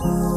നീ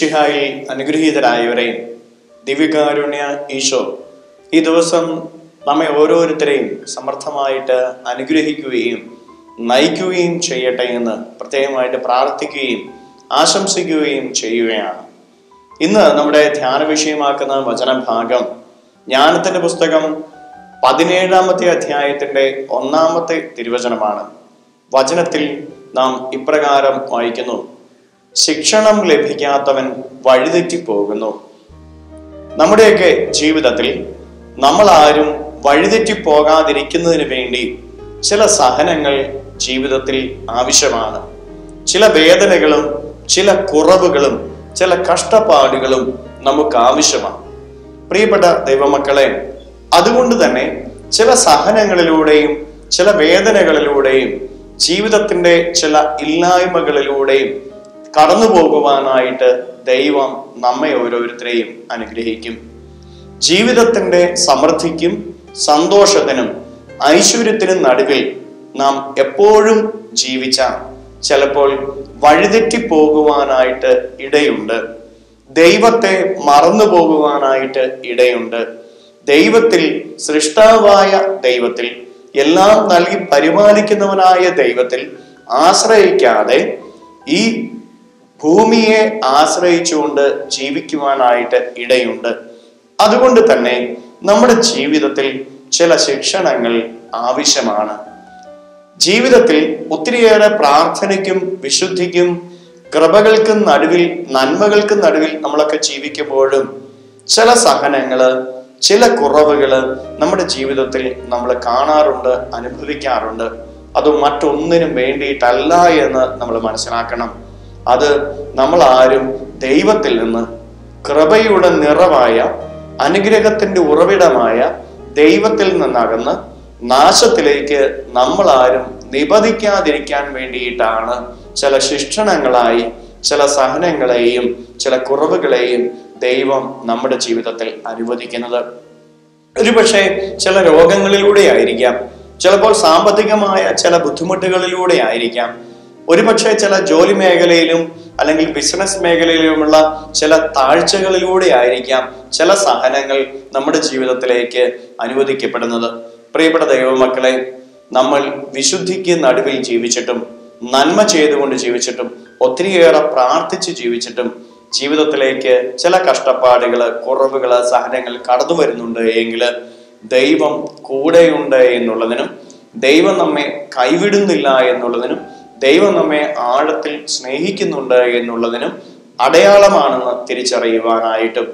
മിഷിഹായിൽ അനുഗ്രഹീതരായവരെ ദിവ്യകാരുണ്യ ഈശോ ഈ ദിവസം നമ്മെ ഓരോരുത്തരെയും സമർത്ഥമായിട്ട് അനുഗ്രഹിക്കുകയും നയിക്കുകയും ചെയ്യട്ടെ എന്ന് പ്രത്യേകമായിട്ട് പ്രാർത്ഥിക്കുകയും ആശംസിക്കുകയും ചെയ്യുകയാണ്. ഇന്ന് നമ്മുടെ ധ്യാന വിഷയമാക്കുന്ന വചനഭാഗം ജ്ഞാനത്തിന്റെ പുസ്തകം പതിനേഴാമത്തെ അധ്യായത്തിന്റെ ഒന്നാമത്തെ തിരുവചനമാണ്. വചനത്തിൽ നാം ഇപ്രകാരം വായിക്കുന്നു. ശിക്ഷണം ലഭിക്കാത്തവൻ വഴിതെറ്റിപ്പോകുന്നു നമ്മുടെയൊക്കെ ജീവിതത്തിൽ നമ്മൾ ആരും വഴിതെറ്റി പോകാതിരിക്കുന്നതിന് വേണ്ടി ചില സഹനങ്ങൾ ജീവിതത്തിൽ ആവശ്യമാണ്. ചില വേദനകളും ചില കുറവുകളും ചില കഷ്ടപ്പാടുകളും നമുക്ക് ആവശ്യമാണ്. പ്രിയപ്പെട്ട ദൈവമക്കളെ അതുകൊണ്ട് തന്നെ ചില സഹനങ്ങളിലൂടെയും ചില വേദനകളിലൂടെയും ജീവിതത്തിന്റെ ചില ഇല്ലായ്മകളിലൂടെയും കടന്നു പോകുവാനായിട്ട് ദൈവം നമ്മെ ഓരോരുത്തരെയും അനുഗ്രഹിക്കും. ജീവിതത്തിന്റെ സമൃദ്ധിക്കും സന്തോഷത്തിനും ഐശ്വര്യത്തിനും നടുവിൽ നാം എപ്പോഴും ജീവിച്ച ചിലപ്പോൾ വഴിതെറ്റി പോകുവാനായിട്ട് ഇടയുണ്ട്. ദൈവത്തെ മറന്നു പോകുവാനായിട്ട് ഇടയുണ്ട്. ദൈവത്തിൽ സൃഷ്ടാവായ ദൈവത്തിൽ എല്ലാം നൽകി പരിപാലിക്കുന്നവനായ ദൈവത്തിൽ ആശ്രയിക്കാതെ ഈ ഭൂമിയെ ആശ്രയിച്ചുകൊണ്ട് ജീവിക്കുവാനായിട്ട് ഇടയുണ്ട്. അതുകൊണ്ട് തന്നെ നമ്മുടെ ജീവിതത്തിൽ ചില ശിക്ഷണങ്ങൾ ആവശ്യമാണ്. ജീവിതത്തിൽ ഒത്തിരിയേറെ പ്രാർത്ഥനയ്ക്കും വിശുദ്ധിക്കും കൃപകൾക്കും നടുവിൽ നന്മകൾക്കും നടുവിൽ നമ്മളൊക്കെ ജീവിക്കുമ്പോഴും ചില സഹനങ്ങൾ ചില കുറവുകൾ നമ്മുടെ ജീവിതത്തിൽ നമ്മൾ കാണാറുണ്ട് അനുഭവിക്കാറുണ്ട്. അത് മറ്റൊന്നിനും വേണ്ടിയിട്ടല്ല എന്ന് നമ്മൾ മനസ്സിലാക്കണം. അത് നമ്മൾ ആരും ദൈവത്തിൽ നിന്ന് കൃപയുടെ നിറവായ അനുഗ്രഹത്തിന്റെ ഉറവിടമായ ദൈവത്തിൽ നിന്നകന്ന് നാശത്തിലേക്ക് നമ്മൾ ആരും നിപതിക്കാതിരിക്കാൻ വേണ്ടിയിട്ടാണ് ചില ശിക്ഷണങ്ങളായി ചില സഹനങ്ങളെയും ചില കുറവുകളെയും ദൈവം നമ്മുടെ ജീവിതത്തിൽ അനുവദിക്കുന്നത്. ഒരുപക്ഷെ ചില രോഗങ്ങളിലൂടെ ആയിരിക്കാം ചിലപ്പോൾ സാമ്പത്തികമായ ചില ബുദ്ധിമുട്ടുകളിലൂടെ ആയിരിക്കാം ഒരുപക്ഷെ ചില ജോലി മേഖലയിലും അല്ലെങ്കിൽ ബിസിനസ് മേഖലയിലുമുള്ള ചില താഴ്ചകളിലൂടെ ആയിരിക്കാം ചില സഹനങ്ങൾ നമ്മുടെ ജീവിതത്തിലേക്ക് അനുവദിക്കപ്പെടുന്നത്. പ്രിയപ്പെട്ട ദൈവമക്കളെ നമ്മൾ വിശുദ്ധിക്ക് നടുവിൽ ജീവിച്ചിട്ടും നന്മ ചെയ്തുകൊണ്ട് ജീവിച്ചിട്ടും ഒത്തിരിയേറെ പ്രാർത്ഥിച്ച് ജീവിച്ചിട്ടും ജീവിതത്തിലേക്ക് ചില കഷ്ടപ്പാടുകൾ കുറവുകൾ സഹനങ്ങൾ കടന്നു വരുന്നുണ്ട് എങ്കിൽ ദൈവം കൂടെയുണ്ട് എന്നുള്ളതിനും ദൈവം നമ്മെ കൈവിടുന്നില്ല എന്നുള്ളതിനും ദൈവം നമ്മെ ആഴത്തിൽ സ്നേഹിക്കുന്നുണ്ട് എന്നുള്ളതിനും അടയാളമാണെന്ന് തിരിച്ചറിയുവാനായിട്ടും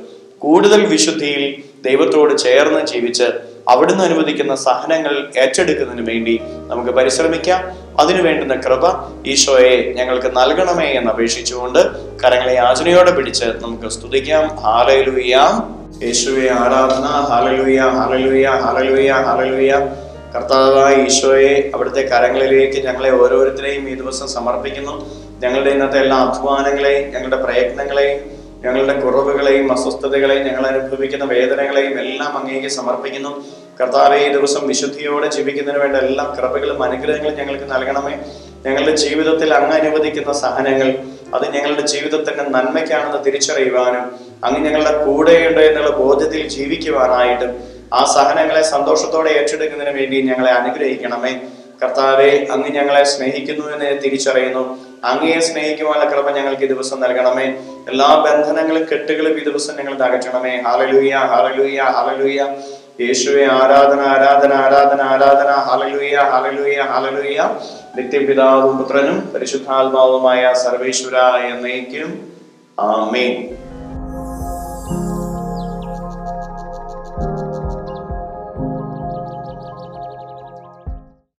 കൂടുതൽ വിശുദ്ധിയിൽ ദൈവത്തോട് ചേർന്ന് ജീവിച്ച് അവിടുന്ന് അനുവദിക്കുന്ന സഹനങ്ങൾ ഏറ്റെടുക്കുന്നതിന് വേണ്ടി നമുക്ക് പരിശ്രമിക്കാം. അതിനു വേണ്ടുന്ന കൃപ ഈശോയെ ഞങ്ങൾക്ക് നൽകണമേ എന്ന് അപേക്ഷിച്ചുകൊണ്ട് കരങ്ങളെ യാചനയോടെ പിടിച്ച് നമുക്ക് സ്തുതിക്കാം. ഹാലലുയാം യേശുവെ ആരാധന. ഹാലലുയ ഹാലലുയ ഹാലലുയ ഹാലലുയ കർത്താവായ ഈശോയെ അവിടുത്തെ കരങ്ങളിലേക്ക് ഞങ്ങളെ ഓരോരുത്തരെയും ഈ ദിവസം സമർപ്പിക്കുന്നു. ഞങ്ങളുടെ ഇന്നത്തെ എല്ലാ അധ്വാനങ്ങളെയും ഞങ്ങളുടെ പ്രയത്നങ്ങളെയും ഞങ്ങളുടെ കുറവുകളെയും അസ്വസ്ഥതകളെയും ഞങ്ങൾ അനുഭവിക്കുന്ന വേദനകളെയും എല്ലാം അങ്ങേക്ക് സമർപ്പിക്കുന്നു. കർത്താവെ ഈ ദിവസം വിശുദ്ധിയോടെ ജീവിക്കുന്നതിന് വേണ്ട എല്ലാ കൃപകളും അനുഗ്രഹങ്ങളും ഞങ്ങൾക്ക് നൽകണമേ. ഞങ്ങളുടെ ജീവിതത്തിൽ അങ്ങ് അനുവദിക്കുന്ന സഹനങ്ങൾ അത് ഞങ്ങളുടെ ജീവിതത്തിന്റെ നന്മയ്ക്കാണെന്ന് തിരിച്ചറിയുവാനും അങ്ങ് ഞങ്ങളുടെ കൂടെയുണ്ട് എന്നുള്ള ബോധ്യത്തിൽ ജീവിക്കുവാനായിട്ടും ആ സഹനങ്ങളെ സന്തോഷത്തോടെ ഏറ്റെടുക്കുന്നതിന് വേണ്ടി ഞങ്ങളെ അനുഗ്രഹിക്കണമേ. കർത്താവെ അങ്ങ് ഞങ്ങളെ സ്നേഹിക്കുന്നു എന്ന് തിരിച്ചറിയുന്നു. അങ്ങയെ സ്നേഹിക്കുവാനുള്ള കൃപ ഞങ്ങൾക്ക് ഈ ദിവസം നൽകണമേ. എല്ലാ ബന്ധനങ്ങളും കെട്ടുകളും ഈ ദിവസം ഞങ്ങൾ തകറ്റണമേ ഹാലലൂയ ഹാലലൂയ ഹാലലൂയ യേശുവെ ആരാധന ആരാധന ആരാധന ആരാധന. ഹാലലൂയ ഹാലലൂയ ഹാലലൂയ നിത്യപിതാവും പുത്രനും പരിശുദ്ധാത്മാവുമായ സർവേശ്വര എന്നേക്കും. ആമേൻ.